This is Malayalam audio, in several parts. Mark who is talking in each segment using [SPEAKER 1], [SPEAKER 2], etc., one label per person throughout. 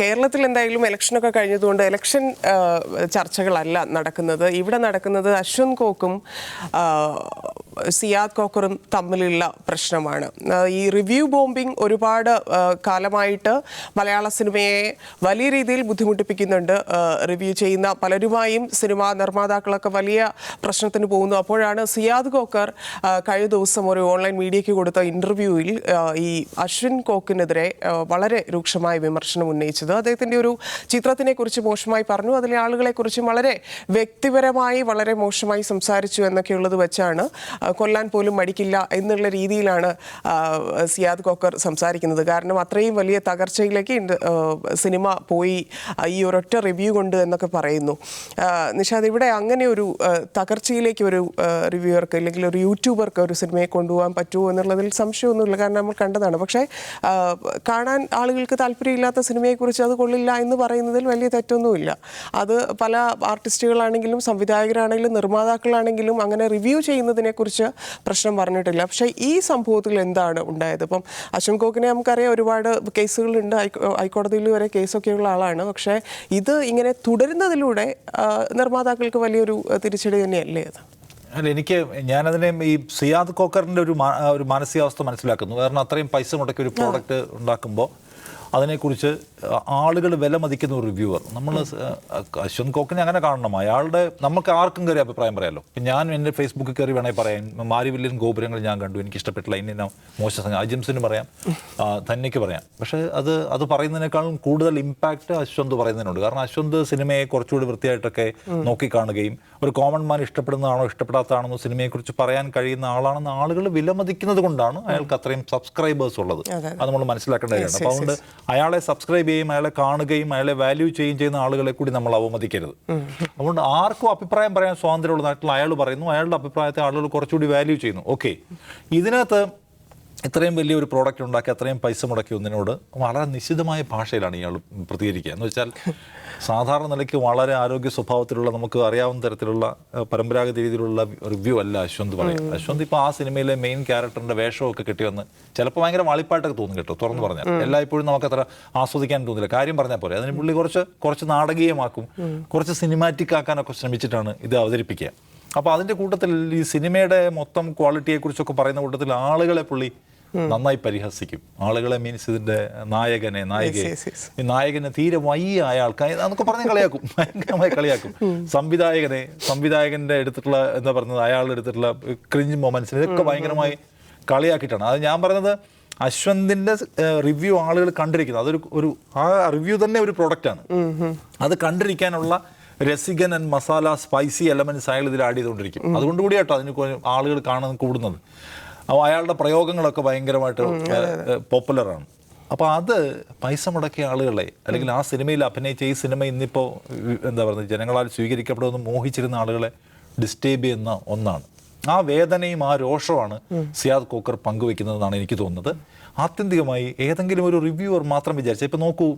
[SPEAKER 1] കേരളത്തിൽ എന്തായാലും ഇലക്ഷനൊക്കെ കഴിഞ്ഞതുകൊണ്ട് ഇലക്ഷൻ ചർച്ചകളല്ല നടക്കുന്നത്. ഇവിടെ നടക്കുന്നത് അശ്വന്ത് കോക്കും സിയാദ് കോക്കറും തമ്മിലുള്ള പ്രശ്നമാണ്. ഈ റിവ്യൂ ബോംബിംഗ് ഒരുപാട് കാലമായിട്ട് മലയാള സിനിമയെ വലിയ രീതിയിൽ ബുദ്ധിമുട്ടിപ്പിക്കുന്നുണ്ട്. റിവ്യൂ ചെയ്യുന്ന പലരുമായും സിനിമാ നിർമ്മാതാക്കളൊക്കെ വലിയ പ്രശ്നത്തിന് പോകുന്നു. അപ്പോഴാണ് സിയാദ് കോക്കർ കഴിഞ്ഞ ദിവസം ഒരു ഓൺലൈൻ മീഡിയയ്ക്ക് കൊടുത്ത ഇന്റർവ്യൂവിൽ ഈ അശ്വിൻ കോക്കിനെതിരെ വളരെ രൂക്ഷമായ വിമർശനം ഉന്നയിച്ചത്. അദ്ദേഹത്തിന്റെ ഒരു ചിത്രത്തിനെക്കുറിച്ച് മോശമായി പറഞ്ഞു. അതിലെ ആളുകളെക്കുറിച്ച് വളരെ വ്യക്തിപരമായി വളരെ മോശമായി സംസാരിച്ചു എന്നൊക്കെയുള്ളത് വെച്ചാണ് കൊല്ലാൻ പോലും മടിക്കില്ല എന്നുള്ള രീതിയിലാണ് സിയാദ് കോക്കർ സംസാരിക്കുന്നത്. കാരണം അത്രയും വലിയ തകർച്ചയിലേക്ക് സിനിമ പോയി ഈ ഒരൊറ്റ റിവ്യൂ കൊണ്ട് എന്നൊക്കെ പറയുന്നു. നിഷാദ് ഇവിടെ അങ്ങനെ ഒരു തകർച്ചയിലേക്ക് ഒരു റിവ്യൂവർക്ക് അല്ലെങ്കിൽ ഒരു യൂട്യൂബർക്ക് ഒരു സിനിമയെ കൊണ്ടുപോകാൻ പറ്റുമോ എന്നുള്ളതിൽ സംശയമൊന്നുമില്ല. കാരണം നമ്മൾ കണ്ടതാണ്. പക്ഷേ കാണാൻ ആളുകൾക്ക് താല്പര്യമില്ലാത്ത സിനിമയെക്കുറിച്ച് അത് കൊള്ളില്ല എന്ന് പറയുന്നതിൽ വലിയ തെറ്റൊന്നുമില്ല. അത് പല ആർട്ടിസ്റ്റുകളാണെങ്കിലും സംവിധായകരാണെങ്കിലും നിർമ്മാതാക്കളാണെങ്കിലും അങ്ങനെ റിവ്യൂ ചെയ്യുന്നതിനെക്കുറിച്ച് പ്രശ്നം പറഞ്ഞിട്ടില്ല. പക്ഷേ ഈ സംഭവത്തിൽ എന്താണ് ഉണ്ടായത്? ഇപ്പം അശ്വൻ കോക്കിനെ നമുക്കറിയാം ഒരുപാട് കേസുകളുണ്ട്. ഹൈക്കോ- ഹൈക്കോടതിയിൽ വരെ കേസൊക്കെയുള്ള ആളാണ്. പക്ഷേ ഇത് ഇങ്ങനെ തുടരുന്നതിലൂടെ നിർമ്മാതാക്കൾക്ക് വലിയൊരു തിരിച്ചടി തന്നെയല്ലേ അത്?
[SPEAKER 2] അല്ല എനിക്ക് ഞാനതിനെ ഈ സിയാദ് കോക്കറിന്റെ ഒരു ഒരു മാനസികാവസ്ഥ മനസ്സിലാക്കുന്നു. കാരണം അത്രയും പൈസ മുടക്കി ഒരു പ്രോഡക്റ്റ് ഉണ്ടാക്കുമ്പോൾ അതിനെക്കുറിച്ച് ആളുകൾ വിലമതിക്കുന്ന ഒരു റിവ്യൂവർ നമ്മൾ അശ്വന്ത് കോക്കിനെ അങ്ങനെ കാണണം അയാളുടെ നമുക്ക് ആർക്കും കയറി അഭിപ്രായം പറയാമല്ലോ ഇപ്പം ഞാൻ എന്റെ ഫേസ്ബുക്കിൽ കയറി വേണമെങ്കിൽ പറയാം മാരിവില്യൻ ഗോപുരങ്ങൾ ഞാൻ കണ്ടു. എനിക്ക് ഇഷ്ടപ്പെട്ടില്ല. ഇന്ന മോശം സംഘം അജിംസിന് പറയാം. തന്നെക്ക് പറയാം. പക്ഷേ അത് അത് പറയുന്നതിനേക്കാളും കൂടുതൽ ഇമ്പാക്റ്റ് അശ്വന്ത് പറയുന്നതിനുണ്ട്. കാരണം അശ്വന്ത് സിനിമയെ കുറച്ചുകൂടി വൃത്തിയായിട്ടൊക്കെ നോക്കിക്കാണുകയും ഒരു കോമൺ മാൻ ഇഷ്ടപ്പെടുന്നതാണോ ഇഷ്ടപ്പെടാത്തതാണെന്നോ സിനിമയെക്കുറിച്ച് പറയാൻ കഴിയുന്ന ആളാണെന്ന് ആളുകൾ വിലമതിക്കുന്നത് കൊണ്ടാണ് അയാൾക്ക് അത്രയും സബ്സ്ക്രൈബേഴ്സ് ഉള്ളത്.
[SPEAKER 1] അത്
[SPEAKER 2] നമ്മൾ മനസ്സിലാക്കേണ്ട കാര്യമാണ്. അപ്പോൾ അതുകൊണ്ട് അയാളെ സബ്സ്ക്രൈബ് ചെയ്യും അയാളെ കാണുകയും അയാളെ വാല്യൂ ചെയ്യുകയും ചെയ്യുന്ന ആളുകളെ കൂടി നമ്മൾ അവമതിക്കരുത്. അതുകൊണ്ട് ആർക്കും അഭിപ്രായം പറയാൻ സ്വാതന്ത്ര്യമുള്ള നാട്ടിൽ അയാൾ പറയുന്നു അയാളുടെ അഭിപ്രായത്തെ ആളുകൾ കുറച്ചുകൂടി വാല്യൂ ചെയ്യുന്നു. ഓക്കെ ഇതിനകത്ത് ഇത്രയും വലിയൊരു പ്രോഡക്റ്റ് ഉണ്ടാക്കി അത്രയും പൈസ മുടക്കി ഒന്നിനോട് വളരെ നിശ്ചിതമായ ഭാഷയിലാണ് ഇയാൾ പ്രതികരിക്കുക. എന്ന് വെച്ചാൽ സാധാരണ നിലയ്ക്ക് വളരെ ആരോഗ്യ സ്വഭാവത്തിലുള്ള നമുക്ക് അറിയാവുന്ന തരത്തിലുള്ള പരമ്പരാഗത രീതിയിലുള്ള റിവ്യൂ അല്ല അശ്വന്ത് പറയുന്നത്. അശ്വന്ത് ഇപ്പോൾ ആ സിനിമയിലെ മെയിൻ ക്യാരക്ടറിന്റെ വേഷമൊക്കെ കിട്ടി വന്ന് ചിലപ്പോൾ ഭയങ്കര വാളിപ്പാട്ടൊക്കെ തോന്നും കേട്ടോ തുറന്നു പറഞ്ഞാൽ. എല്ലായ്പ്പോഴും നമുക്ക് അത്ര ആസ്വദിക്കാൻ തോന്നില്ല. കാര്യം പറഞ്ഞാൽ പോലെ അതിന് പുള്ളി കുറച്ച് കുറച്ച് നാടകീയമാക്കും. കുറച്ച് സിനിമാറ്റിക് ആക്കാനൊക്കെ ശ്രമിച്ചിട്ടാണ് ഇത് അവതരിപ്പിക്കുക. അപ്പോൾ അതിന്റെ കൂട്ടത്തിൽ ഈ സിനിമയുടെ മൊത്തം ക്വാളിറ്റിയെക്കുറിച്ചൊക്കെ പറയുന്ന കൂട്ടത്തിൽ ആളുകളെ പുള്ളി നന്നായി പരിഹസിക്കും. ആളുകളെ മീൻസ് ഇതിന്റെ നായകനെ നായികയെ. ഈ നായകനെ തീരെ വയ്യ അയാൾക്ക് അതൊക്കെ പറഞ്ഞ് കളിയാക്കും. ഭയങ്കരമായി കളിയാക്കും. സംവിധായകനെ സംവിധായകന്റെ എടുത്തിട്ടുള്ള എന്താ പറയുന്നത് അയാളുടെ എടുത്തിട്ടുള്ള ക്രിഞ്ച് മൊമെന്റ്സ് ഇതൊക്കെ ഭയങ്കരമായി കളിയാക്കിയിട്ടാണ്. അത് ഞാൻ പറഞ്ഞത് അശ്വന്തിന്റെ റിവ്യൂ ആളുകൾ കണ്ടിരിക്കുന്നത്. അതൊരു ഒരു ആ റിവ്യൂ തന്നെ ഒരു പ്രൊഡക്റ്റാണ് അത് കണ്ടിരിക്കാനുള്ള രസികൻ ആൻഡ് മസാല സ്പൈസി എലമെന്റ്സ് അയാൾ ഇതിൽ ആഡ് ചെയ്തുകൊണ്ടിരിക്കും. അതുകൊണ്ട് കൂടി കേട്ടോ അതിന് ആളുകൾ കാണാൻ കൂടുന്നത്. അപ്പോൾ അയാളുടെ പ്രയോഗങ്ങളൊക്കെ ഭയങ്കരമായിട്ട് പോപ്പുലറാണ് അപ്പോൾ അത്. പൈസ മുടക്കിയ ആളുകളെ അല്ലെങ്കിൽ ആ സിനിമയിൽ അഭിനയിച്ച ഈ സിനിമ ഇന്നിപ്പോൾ എന്താ പറയുന്നത് ജനങ്ങളാൽ സ്വീകരിക്കപ്പെടുമെന്ന് മോഹിച്ചിരുന്ന ആളുകളെ ഡിസ്റ്റേബ് ചെയ്യുന്ന ഒന്നാണ്. ആ വേദനയും ആ രോഷമാണ് സിയാദ് കോക്കർ പങ്കുവെക്കുന്നതെന്നാണ് എനിക്ക് തോന്നുന്നത്. ആത്യന്തികമായി ഏതെങ്കിലും ഒരു റിവ്യൂവർ മാത്രം വിചാരിച്ചാൽ ഇപ്പം നോക്കൂ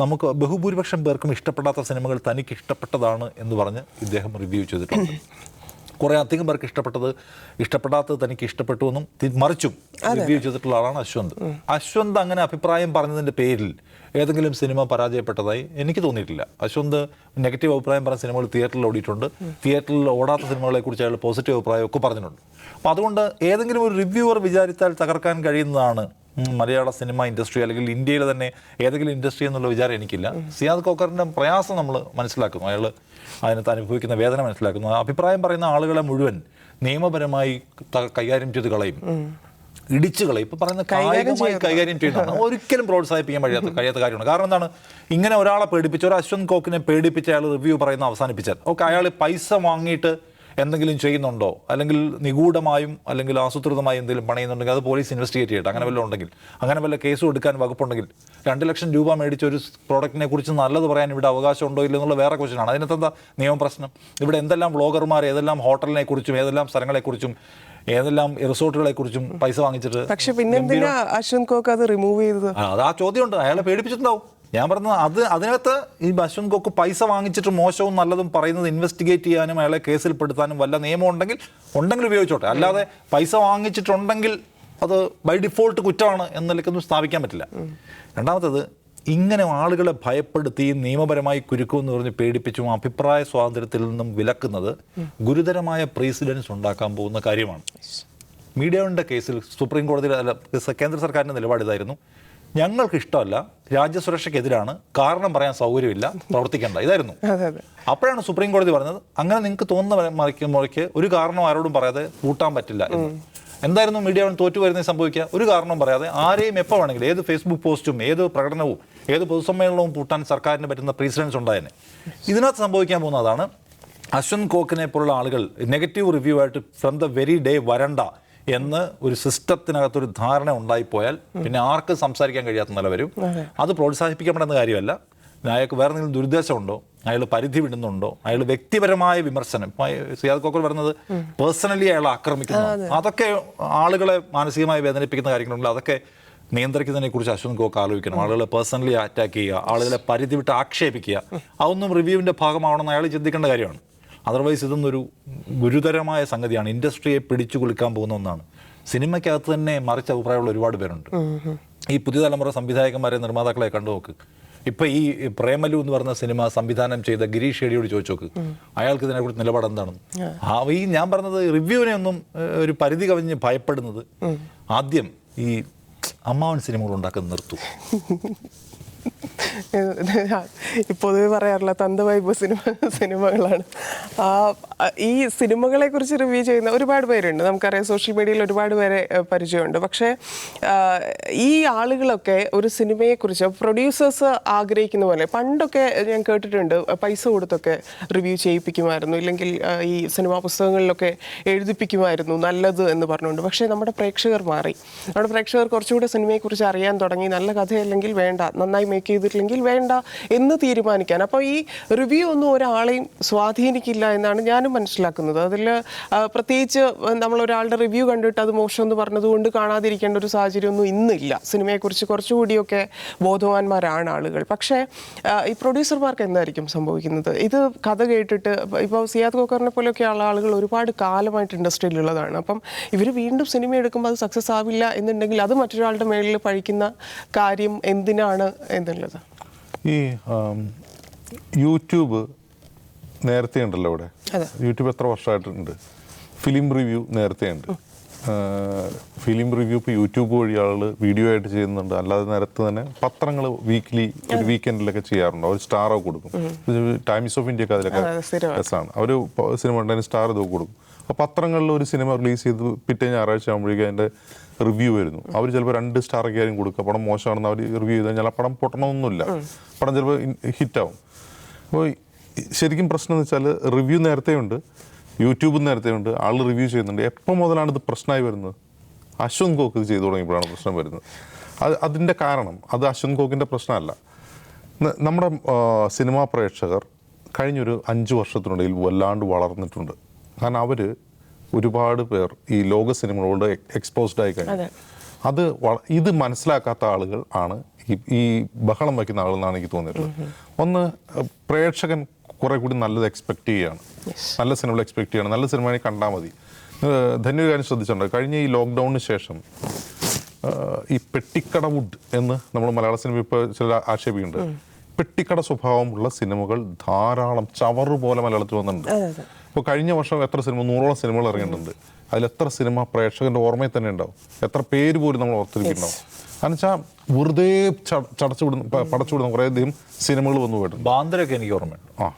[SPEAKER 2] നമുക്ക് ബഹുഭൂരിപക്ഷം പേർക്കും ഇഷ്ടപ്പെടാത്ത സിനിമകൾ തനിക്ക് ഇഷ്ടപ്പെട്ടതാണ് എന്ന് പറഞ്ഞ് ഇദ്ദേഹം റിവ്യൂ ചെയ്തിട്ടുണ്ട്. കുറേ അധികം പേർക്ക് ഇഷ്ടപ്പെട്ടത് ഇഷ്ടപ്പെടാത്തത് തനിക്ക് ഇഷ്ടപ്പെട്ടു എന്നും മറിച്ചും റിവ്യൂ ചെയ്തിട്ടുള്ള ആളാണ് അശ്വന്ത്. അശ്വന്ത് അങ്ങനെ അഭിപ്രായം പറഞ്ഞതിന്റെ പേരിൽ ഏതെങ്കിലും സിനിമ പരാജയപ്പെട്ടതായി എനിക്ക് തോന്നിയിട്ടില്ല. അശ്വന്ത് നെഗറ്റീവ് അഭിപ്രായം പറഞ്ഞ സിനിമകൾ തിയേറ്ററിൽ ഓടിയിട്ടുണ്ട്. തിയേറ്ററിൽ ഓടാത്ത സിനിമകളെ കുറിച്ച് അയാൾ പോസിറ്റീവ് അഭിപ്രായം ഒക്കെ പറഞ്ഞിട്ടുണ്ട്. അപ്പോൾ അതുകൊണ്ട് ഏതെങ്കിലും ഒരു റിവ്യൂവർ വിചാരിച്ചാൽ തകർക്കാൻ കഴിയുന്നതാണ് മലയാള സിനിമ ഇൻഡസ്ട്രി അല്ലെങ്കിൽ ഇന്ത്യയിൽ തന്നെ ഏതെങ്കിലും ഇൻഡസ്ട്രി എന്നുള്ള വിചാരം എനിക്കില്ല. സിയാദ് കോക്കറിന്റെ പ്രയാസം നമ്മൾ മനസ്സിലാക്കുന്നു. അയാൾ അതിനകത്ത് അനുഭവിക്കുന്ന വേദന മനസ്സിലാക്കുന്നു. അഭിപ്രായം പറയുന്ന ആളുകളെ മുഴുവൻ നിയമപരമായി കൈകാര്യം ചെയ്ത് കളയും. ഇടിച്ചു കളയും. ഇപ്പൊ പറയുന്ന കായികമായി കൈകാര്യം ചെയ്യുന്നതാണ്. ഒരിക്കലും പ്രോത്സാഹിപ്പിക്കാൻ കഴിയാത്ത കഴിയാത്ത കാര്യമാണ്. കാരണം എന്താണ് ഇങ്ങനെ ഒരാളെ പേടിപ്പിച്ച ഒരു അശ്വന്ത് കോക്കിനെ പേടിപ്പിച്ച് അയാൾ റിവ്യൂ പറയുന്ന അവസാനിപ്പിച്ചാൽ. ഓക്കെ അയാൾ പൈസ വാങ്ങിയിട്ട് എന്തെങ്കിലും ചെയ്യുന്നുണ്ടോ? അല്ലെങ്കിൽ നിഗൂഢമായും അല്ലെങ്കിൽ ആസൂത്രിതമായും എന്തെങ്കിലും പണിയുന്നുണ്ടെങ്കിൽ അത് പോലീസ് ഇൻവെസ്റ്റിഗേറ്റ് ചെയ്യട്ടെ. അങ്ങനെ വല്ലതും ഉണ്ടെങ്കിൽ. അങ്ങനെ വല്ല കേസ് കൊടുക്കാൻ വകുപ്പുണ്ടെങ്കിൽ. രണ്ട് ലക്ഷം രൂപ മേടിച്ച ഒരു പ്രോഡക്റ്റിനെ കുറിച്ച് നല്ലത് പറയാൻ ഇവിടെ അവകാശം ഉണ്ടോ ഇല്ല എന്നുള്ള വേറെ ക്വസ്റ്റനാണ് അതിനകത്ത് എന്താ നിയമപ്രശ്നം? ഇവിടെ എന്തെല്ലാം വ്ളോഗർമാർ ഏതെല്ലാം ഹോട്ടലിനെ കുറിച്ചും ഏതെല്ലാം സ്ഥലങ്ങളെക്കുറിച്ചും ഏതെല്ലാം റിസോർട്ടുകളെ കുറിച്ചും പൈസ വാങ്ങിച്ചിട്ട്
[SPEAKER 1] പക്ഷെ പിന്നെ അശ്വന്ത് കോക്ക് അത് റിമൂവ് ചെയ്തത്?
[SPEAKER 2] അത് ആ ചോദ്യം ഉണ്ട്. അയാളെ പേടിപ്പിച്ചിട്ടുണ്ടാവും. ഞാൻ പറഞ്ഞത് അത് അതിനകത്ത് ഈ അശ്വന്ത് കൊക്ക് പൈസ വാങ്ങിച്ചിട്ട് മോശവും നല്ലതും പറയുന്നത് ഇൻവെസ്റ്റിഗേറ്റ് ചെയ്യാനും അയാളെ കേസിൽപ്പെടുത്താനും വല്ല നിയമം ഉണ്ടെങ്കിൽ ഉണ്ടെങ്കിൽ ഉപയോഗിച്ചോട്ടെ. അല്ലാതെ പൈസ വാങ്ങിച്ചിട്ടുണ്ടെങ്കിൽ അത് ബൈ ഡിഫോൾട്ട് കുറ്റമാണ് എന്ന നിലയ്ക്കൊന്നും സ്ഥാപിക്കാൻ പറ്റില്ല. രണ്ടാമത്തത് ഇങ്ങനെ ആളുകളെ ഭയപ്പെടുത്തി നിയമപരമായി കുരുക്കുമെന്ന് പറഞ്ഞ് പേടിപ്പിച്ചും അഭിപ്രായ സ്വാതന്ത്ര്യത്തിൽ നിന്നും വിലക്കുന്നത് ഗുരുതരമായ പ്രീസിഡൻസ് ഉണ്ടാക്കാൻ പോകുന്ന കാര്യമാണ്. മീഡിയയുടെ കേസിൽ സുപ്രീം കോടതിയിൽ അല്ല കേന്ദ്ര സർക്കാരിന്റെ നിലപാട് ഇതായിരുന്നു. ഞങ്ങൾക്ക് ഇഷ്ടമല്ല രാജ്യസുരക്ഷയ്ക്കെതിരാണ് കാരണം പറയാൻ സൗകര്യമില്ല പ്രവർത്തിക്കേണ്ട. ഇതായിരുന്നു. അപ്പോഴാണ് സുപ്രീം കോടതി പറഞ്ഞത് അങ്ങനെ നിങ്ങൾക്ക് തോന്നുന്ന മറിക്കുമ്പോഴേക്ക് ഒരു കാരണം ആരോടും പറയാതെ പൂട്ടാൻ പറ്റില്ല. എന്തായിരുന്നു മീഡിയ തോറ്റു വരുന്നത് സംഭവിക്കുക? ഒരു കാരണവും പറയാതെ ആരെയും എപ്പോൾ വേണമെങ്കിലും ഏത് ഫേസ്ബുക്ക് പോസ്റ്റും ഏത് പ്രകടനവും ഏത് പൊതുസമ്മേളനവും പൂട്ടാൻ സർക്കാരിന് പറ്റുന്ന പ്രീസിഡൻസ് ഉണ്ടായേനെ. ഇതിനകത്ത് സംഭവിക്കാൻ പോകുന്നതാണ് അശ്വൻ അശ്വന്ത് കോക്കിനെ പോലുള്ള ആളുകൾ നെഗറ്റീവ് റിവ്യൂ ആയിട്ട് ഫ്രം ദ വെരി ഡേ വരണ്ട എന്ന് ഒരു സിസ്റ്റത്തിനകത്തൊരു ധാരണ ഉണ്ടായിപ്പോയാൽ പിന്നെ ആർക്ക് സംസാരിക്കാൻ കഴിയാത്ത നില വരും. അത്. പ്രോത്സാഹിപ്പിക്കപ്പെടുന്ന കാര്യമല്ല. അയാൾക്ക് വേറെ എന്തെങ്കിലും ദുരുദ്ദേശമുണ്ടോ? അയാൾ പരിധി വിടുന്നുണ്ടോ? അയാൾ വ്യക്തിപരമായ വിമർശനം. സിയാദ് കോക്കർ പറഞ്ഞത് പേഴ്സണലി അയാൾ ആക്രമിക്കുന്നു. അതൊക്കെ ആളുകളെ മാനസികമായി വേദനിപ്പിക്കുന്ന കാര്യങ്ങളുണ്ട്. അതൊക്കെ നിയന്ത്രിക്കുന്നതിനെ കുറിച്ച് അശ്വന്ത് ഗോക്ക് ആലോചിക്കണം. ആളുകളെ പേഴ്സണലി അറ്റാക്ക് ചെയ്യുക. ആളുകളെ പരിധി വിട്ട് ആക്ഷേപിക്കുക. അതൊന്നും റിവ്യൂവിന്റെ ഭാഗമാവണമെന്ന് അയാൾ ചിന്തിക്കേണ്ട കാര്യമാണ്. അതർവൈസ് ഇതൊന്നൊരു ഗുരുതരമായ സംഗതിയാണ്. ഇൻഡസ്ട്രിയെ പിടിച്ചു കുളിക്കാൻ പോകുന്ന ഒന്നാണ്. സിനിമയ്ക്കകത്ത് തന്നെ മറിച്ച അഭിപ്രായമുള്ള ഒരുപാട് പേരുണ്ട്. ഈ പുതിയ തലമുറ സംവിധായകന്മാരെ നിർമ്മാതാക്കളെ കണ്ടു നോക്ക്. ഇപ്പൊ ഈ പ്രേമലു എന്ന് പറഞ്ഞ സിനിമ സംവിധാനം ചെയ്ത ഗിരീഷ് ഷെഡിയോട് ചോദിച്ചു നോക്ക്. അയാൾക്ക് ഇതിനെക്കുറിച്ച് നിലപാട് എന്താണ്? ആ. ഈ ഞാൻ പറഞ്ഞത് റിവ്യൂവിനെ ഒന്നും ഒരു പരിധി കവിഞ്ഞ് ഭയപ്പെടുന്നത് ആദ്യം ഈ അമ്മാവൻ സിനിമകൾ ഉണ്ടാക്കുന്നത് നിർത്തൂ.
[SPEAKER 1] ഈ പറയാറില്ല തന്ത വൈബ് സിനിമ സിനിമകളാണ്. ആ ഈ സിനിമകളെ കുറിച്ച് റിവ്യൂ ചെയ്യുന്ന ഒരുപാട് പേരുണ്ട്. നമുക്കറിയാം സോഷ്യൽ മീഡിയയിൽ ഒരുപാട് പേരെ പരിചയമുണ്ട്. പക്ഷേ ഈ ആളുകളൊക്കെ ഒരു സിനിമയെ കുറിച്ച് പ്രൊഡ്യൂസേഴ്സ് ആഗ്രഹിക്കുന്ന പോലെ പണ്ടൊക്കെ ഞാൻ കേട്ടിട്ടുണ്ട് പൈസ കൊടുത്തൊക്കെ റിവ്യൂ ചെയ്യിപ്പിക്കുമായിരുന്നു ഇല്ലെങ്കിൽ ഈ സിനിമാ പുസ്തകങ്ങളിലൊക്കെ എഴുതിപ്പിക്കുമായിരുന്നു നല്ലത് എന്ന് പറഞ്ഞുകൊണ്ട്. പക്ഷേ നമ്മുടെ പ്രേക്ഷകർ മാറി. നമ്മുടെ പ്രേക്ഷകർ കുറച്ചുകൂടെ സിനിമയെക്കുറിച്ച് അറിയാൻ തുടങ്ങി. നല്ല കഥയല്ലെങ്കിൽ വേണ്ട നന്നായി മേക്ക് ചെയ്തിട്ടില്ലെങ്കിൽ വേണ്ട എന്ന് തീരുമാനിക്കാൻ. അപ്പോൾ ഈ റിവ്യൂ ഒന്നും ഒരാളെയും സ്വാധീനിക്കില്ല എന്നാണ് ഞാനും മനസ്സിലാക്കുന്നത്. അതിൽ പ്രത്യേകിച്ച് നമ്മൾ ഒരാളുടെ റിവ്യൂ കണ്ടിട്ട് അത് മോശം എന്ന് പറഞ്ഞതുകൊണ്ട് കാണാതിരിക്കേണ്ട ഒരു സാഹചര്യമൊന്നും ഇന്നില്ല. സിനിമയെക്കുറിച്ച് കുറച്ചുകൂടിയൊക്കെ ബോധവാന്മാരാണ് ആളുകൾ. പക്ഷേ ഈ പ്രൊഡ്യൂസർമാർക്ക് എന്തായിരിക്കും സംഭവിക്കുന്നത്? ഇത് കഥ കേട്ടിട്ട് ഇപ്പോൾ സിയാദ് കോക്കറിനെ പോലെയൊക്കെയുള്ള ആളുകൾ ഒരുപാട് കാലമായിട്ട് ഇൻഡസ്ട്രിയിലുള്ളതാണ്. അപ്പം ഇവർ വീണ്ടും സിനിമ എടുക്കുമ്പോൾ അത് സക്സസ് ആവില്ല എന്നുണ്ടെങ്കിൽ അത് മറ്റൊരാളുടെ മേളിൽ പഴിക്കുന്ന കാര്യം എന്തിനാണ് എന്നുള്ളത്
[SPEAKER 3] ഈ യൂട്യൂബ് നേരത്തെ ഉണ്ടല്ലോ ഇവിടെ. യൂട്യൂബ് എത്ര വർഷമായിട്ടുണ്ട്? ഫിലിം റിവ്യൂ നേരത്തെ ഉണ്ട്. ഫിലിം റിവ്യൂ ഇപ്പോൾ യൂട്യൂബ് വഴി ആളുകൾ വീഡിയോ ആയിട്ട് ചെയ്യുന്നുണ്ട്. അല്ലാതെ നേരത്തെ തന്നെ പത്രങ്ങൾ വീക്ക്ലി ഒരു വീക്കെൻഡിലൊക്കെ ചെയ്യാറുണ്ട്. അവർ സ്റ്റാറൊക്കെ കൊടുക്കും. ടൈംസ് ഓഫ് ഇന്ത്യയ്ക്ക് അതിലൊക്കെ രസമാണ് അവർ സിനിമ ഉണ്ടെങ്കിൽ സ്റ്റാർ ഇതൊക്കെ കൊടുക്കും. പത്രങ്ങളിൽ ഒരു സിനിമ റിലീസ് ചെയ്ത് പിറ്റേ ഞായറാഴ്ച ആകുമ്പോഴേക്കും അതിന്റെ റിവ്യൂ വരുന്നു. അവർ ചിലപ്പോൾ രണ്ട് സ്റ്റാറൊക്കെ ആയിരിക്കും കൊടുക്കുക. പടം മോശമാണെന്ന് അവർ റിവ്യൂ ചെയ്ത് കഴിഞ്ഞാൽ ആ പടം പൊട്ടണമൊന്നുമില്ല പടം ചിലപ്പോൾ ഹിറ്റാവും. അപ്പോൾ ശരിക്കും പ്രശ്നം എന്ന് വെച്ചാൽ റിവ്യൂ നേരത്തെ ഉണ്ട് യൂട്യൂബ് നേരത്തെ ഉണ്ട് ആൾ റിവ്യൂ ചെയ്യുന്നുണ്ട്. എപ്പോൾ മുതലാണ് ഇത് പ്രശ്നമായി വരുന്നത്? അശ്വന്ത് കോക്ക് ഇത് ചെയ്തു തുടങ്ങിയപ്പോഴാണ് പ്രശ്നം വരുന്നത്. അത് അതിന്റെ കാരണം അത് അശ്വന്ത് കോക്കിന്റെ പ്രശ്നമല്ല. നമ്മുടെ സിനിമാ പ്രേക്ഷകർ കഴിഞ്ഞൊരു അഞ്ച് വർഷത്തിനിടയിൽ വല്ലാണ്ട് വളർന്നിട്ടുണ്ട്. കാരണം അവർ ഒരുപാട് പേർ ഈ ലോക സിനിമകളോട് എക്സ്പോസ്ഡ് ആയി കഴിഞ്ഞു.
[SPEAKER 1] അതെ.
[SPEAKER 3] ഇത് മനസ്സിലാക്കാത്ത ആളുകൾ ആണ് ഈ- ബഹളം വയ്ക്കുന്ന ആളെന്നാണ് എനിക്ക് തോന്നിയിട്ടുള്ളത്. ഒന്ന് പ്രേക്ഷകൻ കുറെ കൂടി നല്ലത് എക്സ്പെക്ട് ചെയ്യുകയാണ് നല്ല സിനിമകൾ എക്സ്പെക്ട് ചെയ്യണം. നല്ല സിനിമ കണ്ടാൽ മതി. ഏഹ്, ധന്യ കാര്യം ശ്രദ്ധിച്ചിട്ടുണ്ട് കഴിഞ്ഞ ഈ ലോക്ക്ഡൌണിന് ശേഷം ഈ പെട്ടിക്കട വുഡ് എന്ന് നമ്മൾ മലയാള സിനിമ ഇപ്പോൾ ചില ആക്ഷേപിക്കുന്നുണ്ട്. പെട്ടിക്കട സ്വഭാവമുള്ള സിനിമകൾ ധാരാളം ചവറ് പോലെ മലയാളത്തിൽ വന്നിട്ടുണ്ട്. ഇപ്പോൾ കഴിഞ്ഞ വർഷം എത്ര സിനിമ നൂറോളം സിനിമകൾ ഇറങ്ങിയിട്ടുണ്ട്. അതിൽ എത്ര സിനിമ പ്രേക്ഷകന്റെ ഓർമ്മയിൽ തന്നെ ഉണ്ടാവും. എത്ര പേര് പോലും നമ്മൾ ഓർത്തിരിക്കുന്നുണ്ടാവും. കാരണം വെച്ചാൽ വെറുതെ ചട- ചടച്ചു വിടുന്ന പടച്ചു വിടുന്ന കുറേ അധികം സിനിമകൾ വന്നു പോയിട്ടുണ്ട്.
[SPEAKER 2] ബാന്തരൊക്കെ എനിക്ക് ഓർമ്മയുണ്ട്.
[SPEAKER 3] ആ.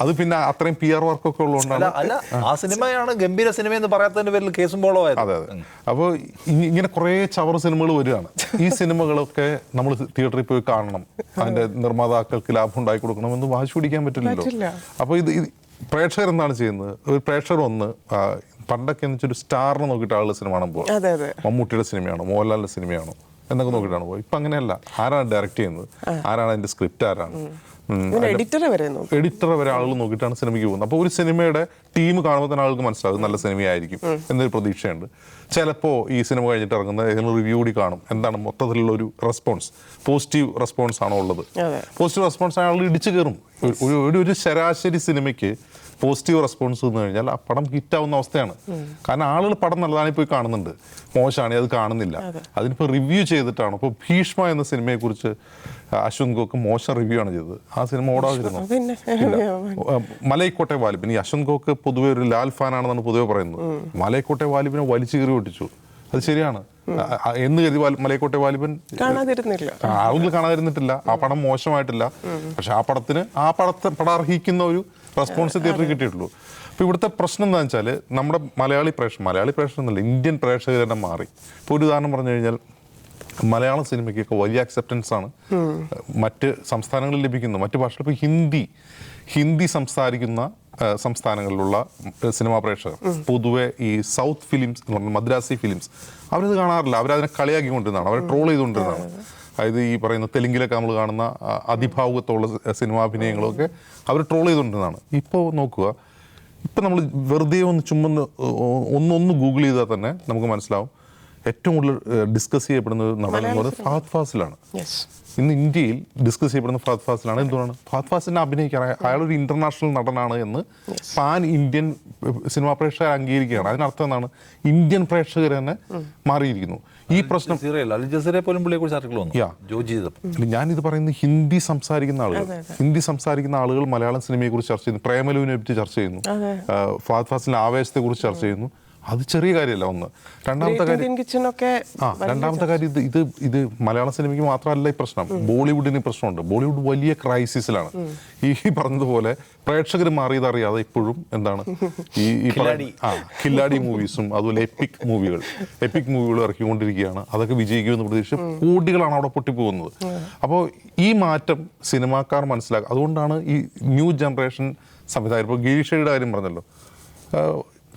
[SPEAKER 3] അത് പിന്നെ അത്രയും പി ആർ വർക്കൊക്കെ
[SPEAKER 2] അല്ല
[SPEAKER 3] ഉള്ളതുകൊണ്ടാണ്.
[SPEAKER 2] അല്ല ആ സിനിമയാണ് ഗംഭീര സിനിമ എന്ന് പറയാത്തതിന്റെ പേരിൽ കേസും ബോളോ ആയത്.
[SPEAKER 3] അതെ അതെ. അപ്പോൾ ഇങ്ങനെ കുറേ ചവർ സിനിമകൾ വരികയാണ്. ഈ സിനിമകളൊക്കെ നമ്മൾ തിയേറ്ററിൽ പോയി കാണണം. അതിന്റെ നിർമ്മാതാക്കൾക്ക് ലാഭം ഉണ്ടാക്കി കൊടുക്കണമെന്ന് വാശി പിടിക്കാൻ പറ്റില്ലല്ലോ. അപ്പോൾ ഇത് പ്രേക്ഷകർ എന്താണ് ചെയ്യുന്നത്? ഒരു പ്രേക്ഷകർ ഒന്ന് പണ്ടൊക്കെ എന്ന് വെച്ചൊരു സ്റ്റാറിനെ നോക്കിയിട്ട് ആളുടെ സിനിമ കാണാൻ പോകും
[SPEAKER 1] അതെ അതെ.
[SPEAKER 3] മമ്മൂട്ടിയുടെ സിനിമയാണോ മോഹൻലാലിന്റെ സിനിമയാണോ എന്നൊക്കെ നോക്കിയിട്ടാണ് പോകുക ഇപ്പൊ അങ്ങനെയല്ല. ആരാണ് ഡയറക്റ്റ് ചെയ്യുന്നത്? ആരാണ് അതിന്റെ സ്ക്രിപ്റ്റ് ആരാണ്? ഉം,
[SPEAKER 1] എഡിറ്ററെ വരെ
[SPEAKER 3] എഡിറ്റർ വരെ ആളുകൾ നോക്കിയിട്ടാണ് സിനിമയ്ക്ക് പോകുന്നത്. അപ്പോൾ ഒരു സിനിമയുടെ ടീം കാണുമ്പോൾ തന്നെ ആൾക്ക് മനസ്സിലാകും നല്ല സിനിമയായിരിക്കും എന്നൊരു പ്രതീക്ഷയുണ്ട്. ചിലപ്പോൾ ഈ സിനിമ കഴിഞ്ഞിട്ട് ഇറങ്ങുന്ന ഏതെങ്കിലും റിവ്യൂ കൂടി കാണും. എന്താണ് മൊത്തത്തിലുള്ള ഒരു റെസ്പോൺസ് പോസിറ്റീവ് റെസ്പോൺസ് ആണോ ഉള്ളത്? പോസിറ്റീവ് റെസ്പോൺസ് ആൾ ഇടിച്ചു കയറും. ഒരു ഒരു ശരാശരി സിനിമയ്ക്ക് പോസിറ്റീവ് റെസ്പോൺസ് എന്ന് കഴിഞ്ഞാൽ ആ പടം ഹിറ്റാവുന്ന അവസ്ഥയാണ്. കാരണം ആളുകൾ പടം നല്ലതാണ് പോയി കാണുന്നുണ്ട്. മോശമാണ് അത് കാണുന്നില്ല. അതിനിപ്പോൾ റിവ്യൂ ചെയ്തിട്ടാണ്. ഇപ്പോൾ ഭീഷ്മ എന്ന സിനിമയെക്കുറിച്ച് അശ്വന്ത് ഗോക്ക് മോശം റിവ്യൂ ആണ് ചെയ്തത്. ആ സിനിമ ഓടാതിരുന്നു?
[SPEAKER 1] മലയിക്കോട്ടെ
[SPEAKER 3] മലൈക്കോട്ടെ വാലിബൻ ഈ അശ്വന്ത് ഗോക്ക് പൊതുവെ ഒരു ലാൽ ഫാനാണെന്നാണ് പൊതുവെ പറയുന്നത്. മലൈക്കോട്ടെ വാലിബിനെ വലിച്ചു കീറി ഒട്ടിച്ചു. അത് ശരിയാണ്. എന്ന് കരുതി മലയക്കോട്ടെ വാലിബൻ
[SPEAKER 1] കാണാതിരുന്നില്ല.
[SPEAKER 3] ആളുകൾ കാണാതിരുന്നിട്ടില്ല. ആ പടം മോശമായിട്ടില്ല. പക്ഷെ ആ പടത്തിന് ആ പടത്തെ പടം അർഹിക്കുന്ന ഒരു റെസ്പോൺസ് തിയേറ്ററിൽ കിട്ടിയിട്ടുള്ളൂ. അപ്പോൾ ഇവിടുത്തെ പ്രശ്നം എന്താ വെച്ചാൽ നമ്മുടെ മലയാളി പ്രേക്ഷ മലയാളി പ്രേക്ഷകർ എന്നല്ല ഇന്ത്യൻ പ്രേക്ഷകർ തന്നെ മാറി. ഇപ്പോൾ ഒരു ഉദാഹരണം പറഞ്ഞു കഴിഞ്ഞാൽ മലയാള സിനിമയ്ക്കൊക്കെ വലിയ അക്സെപ്റ്റൻസ് ആണ്. മറ്റ് സംസ്ഥാനങ്ങളിൽ ലഭിക്കുന്നു. മറ്റ് ഭാഷകൾ ഇപ്പോൾ ഹിന്ദി ഹിന്ദി സംസാരിക്കുന്ന സംസ്ഥാനങ്ങളിലുള്ള സിനിമാ പ്രേക്ഷകർ. പൊതുവെ ഈ സൗത്ത് ഫിലിംസ് എന്ന് പറഞ്ഞാൽ മദ്രാസി ഫിലിംസ് അവരത് കാണാറില്ല. അവരതിനെ കളിയാക്കി കൊണ്ടിരുന്നതാണ് അവരെ ട്രോൾ ചെയ്തുകൊണ്ടിരുന്നതാണ്. അതായത് ഈ പറയുന്ന തെലുങ്കിലൊക്കെ നമ്മൾ കാണുന്ന അതിഭാവുകത്തുള്ള സിനിമാഭിനയങ്ങളൊക്കെ അവർ ട്രോൾ ചെയ്തുകൊണ്ടിരുന്നതാണ്. ഇപ്പോൾ നോക്കുക ഇപ്പം നമ്മൾ വെറുതെ ഒന്ന് ചുമ്മാ ഒന്നൊന്ന് ഗൂഗിൾ ചെയ്താൽ തന്നെ നമുക്ക് മനസ്സിലാവും. ഏറ്റവും കൂടുതൽ ഡിസ്കസ് ചെയ്യപ്പെടുന്നത് നടൻ എന്ന് പറയുന്നത് ഫഹദ് ഫാസിലാണ്. ഇന്ന് ഇന്ത്യയിൽ ഡിസ്കസ് ചെയ്യപ്പെടുന്ന ഫാത് ഫാസിലാണ്. എന്തുകൊണ്ടാണ് ഫാത് ഫാസിനെ അഭിനയിക്കാൻ അയാളൊരു അയാൾ ഒരു ഇന്റർനാഷണൽ നടനാണ് എന്ന് പാൻ ഇന്ത്യൻ സിനിമാ പ്രേക്ഷകർ അംഗീകരിക്കുകയാണ്. അതിനർത്ഥം എന്താണ്? ഇന്ത്യൻ പ്രേക്ഷകർ തന്നെ മാറിയിരിക്കുന്നു. ഈ പ്രശ്നം
[SPEAKER 2] പോലും പുള്ളിയെ കുറിച്ച് ആർട്ടിക്കിൾ വന്നു.
[SPEAKER 3] ഞാനിത് പറയുന്നത് ഹിന്ദി സംസാരിക്കുന്ന ആളുകൾ. ഹിന്ദി സംസാരിക്കുന്ന ആളുകൾ മലയാളം സിനിമയെ കുറിച്ച് ചർച്ച ചെയ്യുന്നു. പ്രേമലുവിനെ പറ്റി ചർച്ച ചെയ്യുന്നു. ഫാത് ഫാസിന്റെ ആവേശത്തെ കുറിച്ച് ചർച്ച ചെയ്യുന്നു. അത് ചെറിയ കാര്യമല്ല ഒന്ന്. രണ്ടാമത്തെ കാര്യം ആ രണ്ടാമത്തെ കാര്യം ഇത് ഇത് ഇത് മലയാള സിനിമയ്ക്ക് മാത്രമല്ല ഈ പ്രശ്നം. ബോളിവുഡിന് പ്രശ്നമുണ്ട്. ബോളിവുഡ് വലിയ ക്രൈസിസിലാണ്. ഈ പറഞ്ഞതുപോലെ പ്രേക്ഷകർ മാറിയത് അറിയാതെ ഇപ്പോഴും എന്താണ് ഈ ആ കില്ലാടി മൂവീസും അതുപോലെ എപ്പിക് മൂവികൾ. എപ്പിക് മൂവികൾ ഇറക്കിക്കൊണ്ടിരിക്കുകയാണ്. അതൊക്കെ വിജയിക്കുമെന്ന് പ്രതീക്ഷിച്ച് കോടികളാണ് അവിടെ പൊട്ടിപ്പോകുന്നത്. അപ്പോൾ ഈ മാറ്റം സിനിമാക്കാർ മനസ്സിലാക്കുക അതുകൊണ്ടാണ് ഈ ന്യൂ ജനറേഷൻ സംവിധായകർ ഇപ്പോൾ ഗിരീഷയുടെ കാര്യം പറഞ്ഞല്ലോ.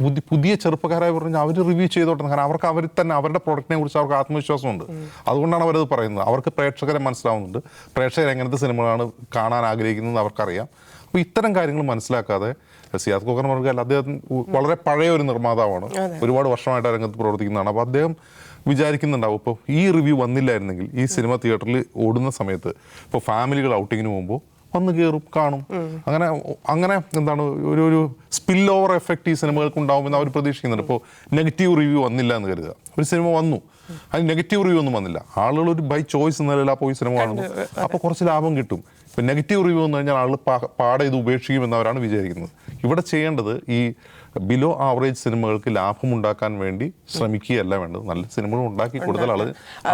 [SPEAKER 3] ആ, പുതി- പുതിയ ചെറുപ്പക്കാരായി പറഞ്ഞാൽ അവർ റിവ്യൂ ചെയ്തോട്ടെ കാരണം അവർക്ക് അവർ തന്നെ അവരുടെ പ്രൊഡക്റ്റിനെ കുറിച്ച് അവർക്ക് ആത്മവിശ്വാസമുണ്ട്. അതുകൊണ്ടാണ് അവരത് പറയുന്നത്. അവർക്ക് പ്രേക്ഷകരെ മനസ്സിലാവുന്നുണ്ട്. പ്രേക്ഷകർ എങ്ങനത്തെ സിനിമകളാണ് കാണാൻ ആഗ്രഹിക്കുന്നത് അവർക്കറിയാം. അപ്പോൾ ഇത്തരം കാര്യങ്ങൾ മനസ്സിലാക്കാതെ സിയാദ് കോക്കർ പറഞ്ഞാൽ അദ്ദേഹം വളരെ പഴയ ഒരു നിർമ്മാതാവാണ്. ഒരുപാട് വർഷമായിട്ട് രംഗത്ത് പ്രവർത്തിക്കുന്നതാണ്. അപ്പോൾ അദ്ദേഹം വിചാരിക്കുന്നുണ്ടാവും ഇപ്പോൾ ഈ റിവ്യൂ വന്നില്ലായിരുന്നെങ്കിൽ ഈ സിനിമ തിയേറ്ററിൽ ഓടുന്ന സമയത്ത് ഇപ്പോൾ ഫാമിലികൾ ഔട്ടിങ്ങിന് പോകുമ്പോൾ വന്ന് കയറും കാണും. അങ്ങനെ അങ്ങനെ എന്താണ് ഒരു ഒരു സ്പിൽ ഓവർ എഫക്റ്റ് ഈ സിനിമകൾക്ക് ഉണ്ടാവുമെന്ന് അവർ പ്രതീക്ഷിക്കുന്നുണ്ട്. ഇപ്പോൾ നെഗറ്റീവ് റിവ്യൂ വന്നില്ല എന്ന് കരുതുക. ഒരു സിനിമ വന്നു. അതിന് നെഗറ്റീവ് റിവ്യൂ ഒന്നും വന്നില്ല. ആളുകൾ ഒരു ബൈ ചോയ്സ് നിലയിൽ ആ പോയി സിനിമ കാണുന്നു. അപ്പോൾ കുറച്ച് ലാഭം കിട്ടും. ഇപ്പം നെഗറ്റീവ് റിവ്യൂ എന്ന് കഴിഞ്ഞാൽ പാ- പാടെ ഇത് ഉപേക്ഷിക്കുമെന്നവരാണ് വിചാരിക്കുന്നത്. ഇവിടെ ചെയ്യേണ്ടത് ഈ ബിലോ ആവറേജ് സിനിമകൾക്ക് ലാഭമുണ്ടാക്കാൻ വേണ്ടി ശ്രമിക്കുകയല്ല വേണ്ടത്. നല്ല സിനിമകൾ ഉണ്ടാക്കി കൊടുത്താൽ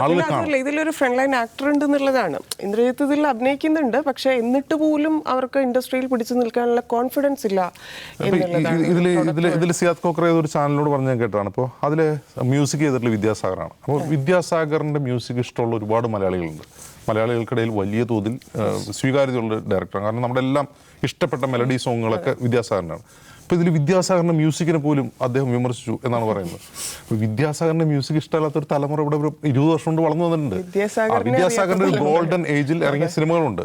[SPEAKER 3] ആളുകൾ
[SPEAKER 1] ഇതിലൊരു ഫ്രണ്ട് ലൈൻ ആക്ടർ ഉണ്ട് എന്നുള്ളതാണ് ഇന്ദ്രജിത്ത് ഇതിൽ അഭിനയിക്കുന്നുണ്ട് പക്ഷെ എന്നിട്ട് പോലും അവർക്ക് ഇൻഡസ്ട്രിയിൽ പിടിച്ചു നിൽക്കാനുള്ള കോൺഫിഡൻസ് ഇല്ല
[SPEAKER 3] ഇതിൽ ഇതിൽ ഇതിൽ സിയാദ് കോക്കർ ഒരു ചാനലിനോട് പറഞ്ഞ ഞാൻ കേട്ടതാണ്. അപ്പോൾ അതിൽ മ്യൂസിക് ചെയ്തിട്ടുള്ള വിദ്യാസാഗറാണ്. അപ്പോൾ വിദ്യാസാഗറിന്റെ മ്യൂസിക് ഇഷ്ടമുള്ള ഒരുപാട് മലയാളികളുണ്ട്. മലയാളികൾക്കിടയിൽ വലിയ തോതിൽ സ്വീകാര്യതയുള്ള ഡയറക്ടറാണ് കാരണം നമ്മുടെ എല്ലാം ഇഷ്ടപ്പെട്ട മെലഡി സോങ്ങുകളൊക്കെ വിദ്യാസാഗറിനാണ്. അപ്പോൾ ഇതിൽ വിദ്യാസാഗറിന്റെ മ്യൂസിക്കിനെ പോലും അദ്ദേഹം വിമർശിച്ചു എന്നാണ് പറയുന്നത്. അപ്പോൾ വിദ്യാസാഗറിന്റെ മ്യൂസിക് ഇഷ്ടമല്ലാത്ത ഒരു തലമുറ ഇവിടെ ഒരു ഇരുപത് വർഷം കൊണ്ട് വളർന്നു വന്നിട്ടുണ്ട്. വിദ്യാസാഗറിന്റെ ഒരു ഗോൾഡൻ ഏജിൽ ഇറങ്ങിയ സിനിമകളുണ്ട്.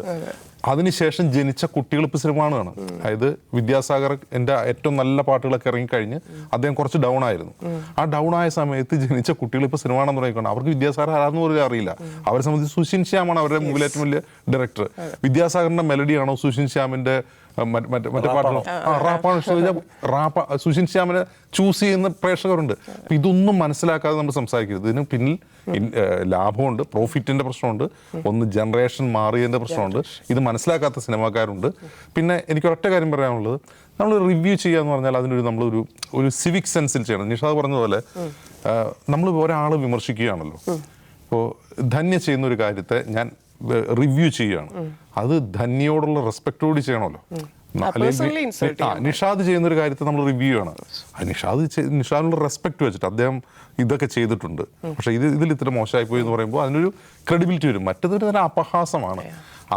[SPEAKER 3] അതിനുശേഷം ജനിച്ച കുട്ടികൾ ഇപ്പോൾ സിനിമ കാണുകയാണ് അതായത് വിദ്യാസാഗർ എന്റെ ഏറ്റവും നല്ല പാട്ടുകളൊക്കെ ഇറങ്ങിക്കഴിഞ്ഞ് അദ്ദേഹം കുറച്ച് ഡൗൺ ആയിരുന്നു. ആ ഡൗൺ ആയ സമയത്ത് ജനിച്ച കുട്ടികൾ ഇപ്പോൾ സിനിമ കാണാൻ തുടങ്ങിക്കൊണ്ട് അവർക്ക് വിദ്യാസാഗർ ആരാന്ന് പോലും അറിയില്ല. അവരെ സംബന്ധിച്ച് സുഷിൻ ശ്യാമാണ് അവരുടെ മുമ്പിൽ ഏറ്റവും വലിയ ഡയറക്ടർ വിദ്യാസാഗറിന്റെ മെലഡിയാണോ സുഷിൻ ശ്യാമിന്റെ ആ, മറ്റ് മറ്റ് ആ റാപ്പാണ് ഇഷ്ടം റാപ്പ സുഷിൻ ശ്യാമിനെ ചൂസ് ചെയ്യുന്ന പ്രേക്ഷകരുണ്ട്. അപ്പം ഇതൊന്നും മനസ്സിലാക്കാതെ നമ്മൾ സംസാരിക്കരുത്. ഇതിന് പിന്നിൽ ലാഭമുണ്ട് പ്രോഫിറ്റിന്റെ പ്രശ്നമുണ്ട് ഒന്ന് ജനറേഷൻ മാറിയതിന്റെ പ്രശ്നമുണ്ട്. ഇത് മനസ്സിലാക്കാത്ത സിനിമാക്കാരുണ്ട്. പിന്നെ എനിക്ക് ഒറ്റ കാര്യം പറയാനുള്ളത്. നമ്മൾ റിവ്യൂ ചെയ്യുക എന്ന് പറഞ്ഞാൽ അതിനൊരു നമ്മളൊരു ഒരു സിവിക് സെൻസിൽ ചെയ്യണം. നിഷാദ് പറഞ്ഞതുപോലെ നമ്മൾ ഒരാൾ വിമർശിക്കുകയാണല്ലോ. ഇപ്പോൾ ധന്യ ചെയ്യുന്ന ഒരു കാര്യത്തെ ഞാൻ റിവ്യൂ ചെയ്യുകയാണ് അത് ധന്യയോടുള്ള റെസ്പെക്റ്റോട് ചെയ്യണമല്ലോ. നിഷാദ് ചെയ്യുന്ന ഒരു കാര്യത്തെ നമ്മൾ റിവ്യൂ ആണ് നിഷാദ് നിഷാദിനുള്ള റെസ്പെക്ട് വെച്ചിട്ട് അദ്ദേഹം ഇതൊക്കെ ചെയ്തിട്ടുണ്ട്. പക്ഷേ ഇത് ഇതിൽ ഇത്ര മോശമായി പോയി എന്ന് പറയുമ്പോൾ അതിനൊരു ക്രെഡിബിലിറ്റി വരും. മറ്റേതൊരു തന്നെ അപഹാസമാണ്.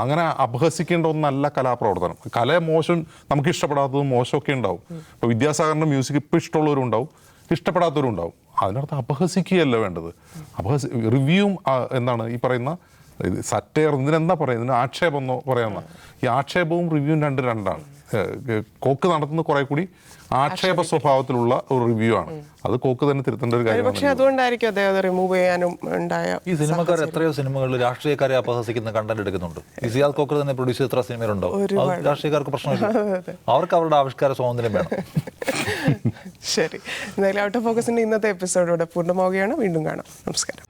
[SPEAKER 3] അങ്ങനെ അപഹസിക്കേണ്ട ഒന്നല്ല കലാപ്രവർത്തനം. കല മോശം നമുക്ക് ഇഷ്ടപ്പെടാത്തതും മോശമൊക്കെ ഉണ്ടാവും. ഇപ്പോൾ വിദ്യാസാഗറിന്റെ മ്യൂസിക് ഇപ്പോൾ ഇഷ്ടമുള്ളവരും ഉണ്ടാവും ഇഷ്ടപ്പെടാത്തവരും ഉണ്ടാവും അതിനർത്ഥം അപഹസിക്കുകയല്ല വേണ്ടത്. അപഹസി റിവ്യൂവും എന്താണ് ഈ പറയുന്ന ഇത് സറ്റയർ ഇതിനെന്താ പറയുന്നത് ഇതിന് ആക്ഷേപം എന്നോ പറയുന്ന ഈ ആക്ഷേപവും റിവ്യൂവും രണ്ട് രണ്ടാണ്. കോക്ക് നടത്തുന്ന കുറെ കൂടി ആക്ഷേപ സ്വഭാവത്തിലുള്ള ഒരു റിവ്യൂ ആണ്. അത് കോക്ക് തന്നെ തിരുത്തേണ്ട ഒരു കാര്യം
[SPEAKER 1] പക്ഷേ അതുകൊണ്ടായിരിക്കും അദ്ദേഹം റിമൂവ് ചെയ്യാനും ഉണ്ടായ
[SPEAKER 2] ഈ സിനിമക്കാർ എത്രയോ സിനിമകളിൽ രാഷ്ട്രീയക്കാരെ അപഹസിക്കുന്ന കണ്ടന്റ് എടുക്കുന്നുണ്ട്. ഈ കോക്ക് കോക്കർ തന്നെ പ്രൊഡ്യൂസ് ചെയ്ത എത്ര സിനിമയിലുണ്ടോ രാഷ്ട്രീയക്കാർക്ക് പ്രശ്നമില്ല. അവർക്ക് അവരുടെ ആവിഷ്കാര സ്വാതന്ത്ര്യം വേണം.
[SPEAKER 1] ശരി. എന്തായാലും ഔട്ട് ഓഫ് ഫോക്കസിന്റെ ഇന്നത്തെ എപ്പിസോഡോടെ പൂർണമാവുകയാണ്. വീണ്ടും കാണാം. നമസ്കാരം.